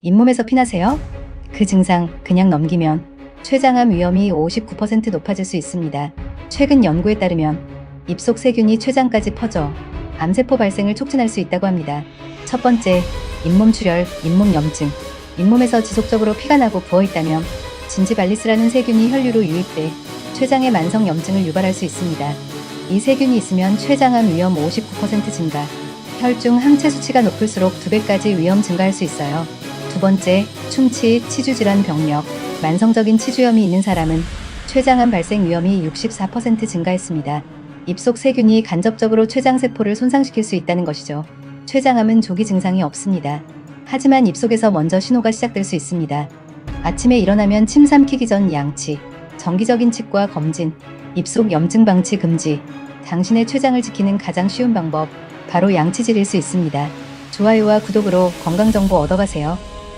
잇몸에서 피나세요? 그 증상 그냥 넘기면 췌장암 위험이 59% 높아질 수 있습니다. 최근 연구에 따르면 입속 세균이 췌장까지 퍼져 암세포 발생을 촉진할 수 있다고 합니다. 첫 번째, 잇몸 출혈, 잇몸 염증. 잇몸에서 지속적으로 피가 나고 부어 있다면 진지발리스라는 세균이 혈류로 유입돼 췌장의 만성 염증을 유발할 수 있습니다. 이 세균이 있으면 췌장암 위험 59% 증가, 혈중 항체 수치가 높을수록 2배까지 위험 증가할 수 있어요. 두 번째, 충치, 치주질환 병력, 만성적인 치주염이 있는 사람은 췌장암 발생 위험이 64% 증가했습니다. 입속 세균이 간접적으로 췌장세포를 손상시킬 수 있다는 것이죠. 췌장암은 조기 증상이 없습니다. 하지만 입속에서 먼저 신호가 시작될 수 있습니다. 아침에 일어나면 침 삼키기 전 양치, 정기적인 치과 검진, 입속 염증 방치 금지. 당신의 췌장을 지키는 가장 쉬운 방법, 바로 양치질일 수 있습니다. 좋아요와 구독으로 건강정보 얻어가세요.